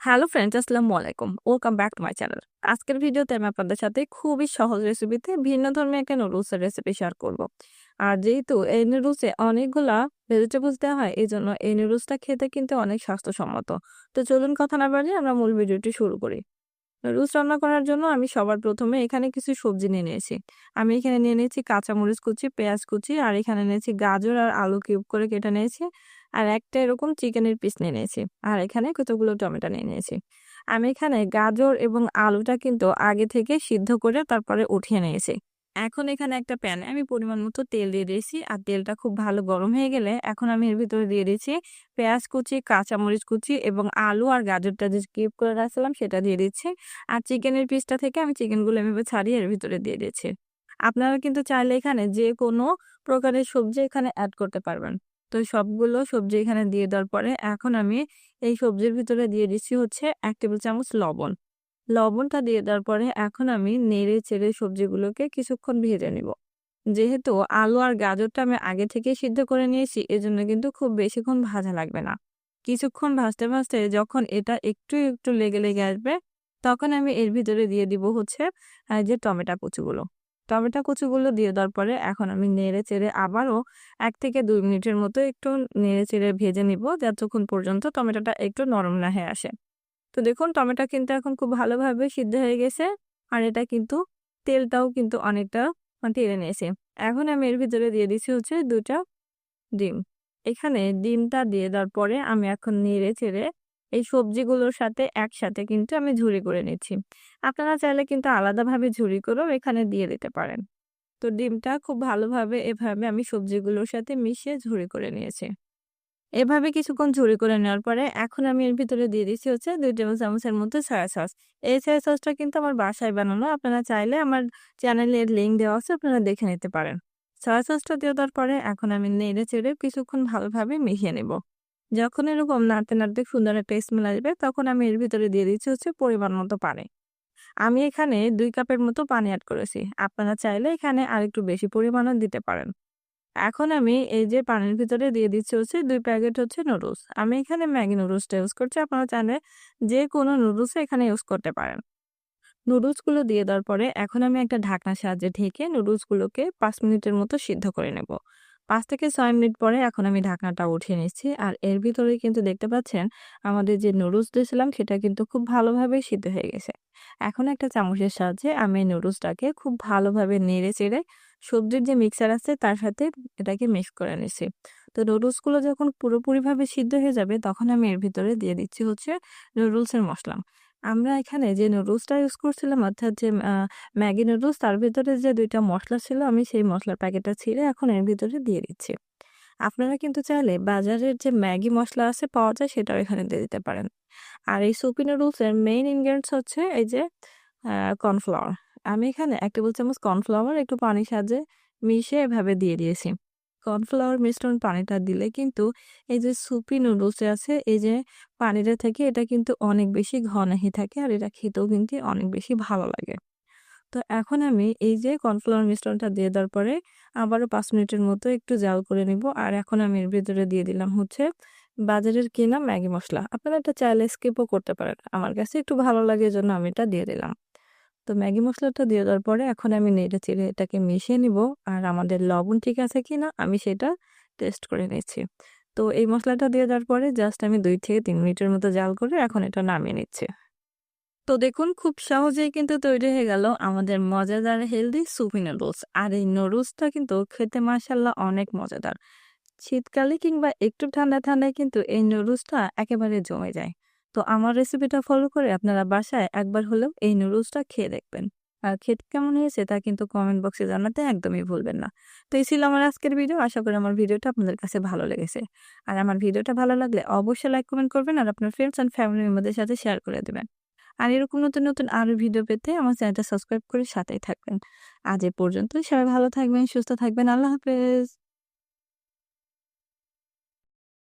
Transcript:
Hello friends আসসালামু আলাইকুম। Welcome back to my channel আজকের ভিডিওতে আমি আপনাদের সাথে খুবই সহজ রেসিপিতে ভিন্ন ধর্মী একটা নুডলসের রেসিপি শেয়ার করব। আর যেহেতু এই নুডলসে অনেকগুলা ভেজিটেবলস দেওয়া হয় এই জন্য এই নুডলসটা খেতে কিন্তু অনেক স্বাস্থ্যসম্মত। তো চলুন কথা না বাড়িয়ে আমরা মূল ভিডিওটি শুরু করি। নুডলস রান্না করার জন্য আমি সবার প্রথমে এখানে কিছু সবজি নিয়ে নিয়েছি। আমি এখানে নিয়ে নিয়েছি কাঁচামরিচ কুচি, পেঁয়াজ কুচি, আর এখানে নিয়েছি গাজর আর আলু কিউব করে কেটে নিয়েছি, আর একটা এরকম চিকেনের পিস নিয়ে নিয়েছি, আর এখানে কতগুলো টমেটো নিয়ে নিয়েছি। আমি এখানে গাজর এবং আলুটা কিন্তু আগে থেকে সিদ্ধ করে তারপরে উঠিয়ে নিয়েছি। এখন এখানে একটা প্যানে, আমি পরিমাণ মতো তেল দিয়ে দিয়েছি। আর তেলটা খুব ভালো গরম হয়ে গেলে এখন আমি এর ভিতরে দিয়ে দিচ্ছি পেঁয়াজ কুচি, কাঁচামরিচ কুচি এবং আলু আর গাজরটা যে কিপ করে রাখছিলাম সেটা দিয়ে দিচ্ছি। আর চিকেনের পিসটা থেকে আমি চিকেনগুলো এভাবে ছাড়িয়ে এর ভিতরে দিয়ে দিচ্ছি আপনারা কিন্তু চাইলে এখানে যে কোনো প্রকারের সবজি এখানে অ্যাড করতে পারবেন। তো সবগুলো সবজি এখানে দিয়ে দেওয়ার পরে এখন আমি এই সবজির ভিতরে দিয়ে দিচ্ছি হচ্ছে এক টেবিল চামচ লবণ। লবণটা দিয়ে দেওয়ার পরে এখন আমি নেড়ে চেড়ে সবজিগুলোকে কিছুক্ষণ ভেজে নিব। যেহেতু আলু আর গাজরটা আমি আগে থেকে সিদ্ধ করে নিয়েছি, এজন্য কিন্তু খুব বেশিক্ষণ ভাজা লাগবে না। কিছুক্ষণ ভাজতে ভাজতে যখন এটা একটু একটু লেগে লেগে আসবে, তখন আমি এর ভিতরে দিয়ে দিব হচ্ছে যে টমেটো কুচিগুলো। টমেটো কুচিগুলো দিয়ে দেওয়ার পরে এখন আমি নেড়ে চেড়ে আবারও এক থেকে দুই মিনিটের মতো একটু নেড়ে চেড়ে ভেজে নিব, যতক্ষণ পর্যন্ত টমেটোটা একটু নরম না হয়ে আসে। তো দেখুন, টমেটো কিন্তু এখন খুব ভালোভাবে সিদ্ধ হয়ে গেছে। আর এটা কিন্তু তেলটাও কিন্তু অনেকটা টেনে নিয়েছে। এখন আমি এর ভিতরে দিয়ে দিচ্ছি হচ্ছে দুটা ডিম। এখানে ডিমটা দিয়ে দেওয়ার পরে আমি এখন নেড়ে চেড়ে এই সবজিগুলোর সাথে একসাথে কিন্তু আমি ঝুড়ি করে নিচ্ছি। আপনারা চাইলে কিন্তু আলাদাভাবে ঝুড়ি করেও এখানে দিয়ে দিতে পারেন। তো ডিমটা খুব ভালোভাবে এভাবে আমি সবজিগুলোর সাথে মিশিয়ে ঝুড়ি করে নিয়েছি। এভাবে কিছুক্ষণ ঝুড়ি করে নেওয়ার পরে এখন আমি এর ভিতরে দিয়ে দিচ্ছি হচ্ছে দুই টেবিল চামচের মধ্যে সয়া সস এই সয়া সসটা কিন্তু আমার বাসায় বানানো। আপনারা চাইলে আমার চ্যানেলের লিঙ্ক দেওয়া আছে, আপনারা দেখে নিতে পারেন। সয়া সসটা দেওয়ার পরে এখন আমি নেড়ে চেড়ে কিছুক্ষণ ভালোভাবে মিশিয়ে নেব। যখন এরকম নাড়তে নাড়তে সুন্দর একটা স্মেল আসবে, তখন আমি এর ভিতরে দিয়ে দিচ্ছি হচ্ছে পরিমাণ মতো পানি। আমি এখানে দুই কাপের মতো পানি অ্যাড করেছি। আপনারা চাইলে এখানে আর একটু বেশি পরিমাণও দিতে পারেন। এখন আমি এই যে পানির ভিতরে দিয়ে দিচ্ছি হচ্ছে দুই প্যাকেট হচ্ছে নুডলস। আমি এখানে ম্যাগি নুডলসটা ইউজ করছি, আপনারা চাইলে যে কোনো নুডলস এখানে ইউজ করতে পারেন। নুডলসগুলো দিয়ে দেওয়ার পরে এখন আমি একটা ঢাকনার সাহায্যে ঢেকে নুডলসগুলোকে পাঁচ মিনিটের মতো সিদ্ধ করে নেব। পাঁচ থেকে ছয় মিনিট পরে এখন আমি ঢাকনাটা উঠিয়ে নিচ্ছি আর এর ভিতরে কিন্তু দেখতে পাচ্ছেন আমাদের যে নুডলস দিয়েছিলাম সেটা কিন্তু খুব ভালোভাবে সিদ্ধ হয়ে গেছে। এখন একটা চামচের সাহায্যে আমি নুডলসটাকে খুব ভালোভাবে নেড়ে চেড়ে সবজির যে মিক্সার আছে, তার সাথে এটাকে মিক্স করে নিছি। তো নুডলসগুলো যখন পুরোপুরিভাবে সিদ্ধ হয়ে যাবে, তখন আমি এর ভিতরে দিয়ে দিচ্ছি হচ্ছে নুডলসের মশলা আমরা এখানে যে নুডলসটা ইউজ করছিলাম, অর্থাৎ যে ম্যাগি নুডলস তার ভিতরে যে দুইটা মশলা ছিল, আমি সেই মশলার প্যাকেটটা ছিঁড়ে এখন এর ভিতরে দিয়ে দিচ্ছি। আপনারা কিন্তু চাইলে বাজারের যে ম্যাগি মশলা আছে পাওয়া যায়, সেটাও এখানে দিয়ে দিতে পারেন। আর এই সুপি নুডলসের মেইন ইনগ্রেডিয়েন্টস হচ্ছে এই যে কর্নফ্লাওয়ার আমি এখানে এক টেবিল চামচ কর্নফ্লাওয়ার, একটু পানির সাহায্যে মিশে এভাবে দিয়ে দিয়েছি। কর্নফ্লাওয়ার মিশ্রণ পানিটা দিলে কিন্তু এই যে সুপি নুডলসে আছে, এই যে পানিটা থেকে এটা কিন্তু অনেক বেশি ঘন হয়ে থাকে আর এটা খেতেও কিন্তু অনেক বেশি ভালো লাগে। তো এখন আমি এই যে কর্নফ্লাওয়ার মিশ্রণটা দিয়ে দেওয়ার পরে আবারও পাঁচ মিনিটের মতো একটু জাল করে নিব আর এখন আমি এর ভিতরে দিয়ে দিলাম হচ্ছে বাজারের কেনা ম্যাগি মশলা। আপনারা এটা চাইলে স্কিপও করতে পারেন। আমার কাছে একটু ভালো লাগে জন্য আমি এটা দিয়ে দিলাম। তো ম্যাগি মশলাটা দিয়ে দেওয়ার পরে এখন আমি নেড়ে চেড়ে এটাকে মিশিয়ে নিব। আর আমাদের লবণ ঠিক আছে কি না আমি সেটা টেস্ট করে নিচ্ছি। তো এই মশলাটা দিয়ে দেওয়ার পরে জাস্ট আমি দুই থেকে তিন মিনিটের মতো জাল করে এখন এটা নামিয়ে নিচ্ছি। তো দেখুন খুব সহজেই কিন্তু তৈরি হয়ে গেল আমাদের মজাদার হেলদি সুপি নুডলস আর এই নুডলসটা কিন্তু খেতে মাসাল্লাহ অনেক মজাদার। শীতকালে কিংবা একটু ঠান্ডা ঠান্ডায় কিন্তু এই নুডলসটা একেবারে জমে যায়। তো আমার রেসিপিটা ফলো করে আপনারা বাসায় একবার হলেও এই নুডলসটা খেয়ে দেখবেন। আর খেতে কেমন হয়েছে তা কিন্তু কমেন্ট বক্সে জানাতে একদমই ভুলবেন না। তো এই ছিল আমার আজকের ভিডিও আশা করি আমার ভিডিওটা আপনাদের কাছে ভালো লেগেছে। আর আমার ভিডিওটা ভালো লাগলে অবশ্যই লাইক কমেন্ট করবেন আর আপনার ফ্রেন্ডস অ্যান্ড ফ্যামিলি মেম্বারদের সাথে শেয়ার করে দেবেন। আর এরকম নতুন নতুন আরও ভিডিও পেতে আমার চ্যানেলটা সাবস্ক্রাইব করে সাথেই থাকবেন। আজ এ পর্যন্ত সবাই ভালো থাকবেন, সুস্থ থাকবেন, আল্লাহ হাফেজ।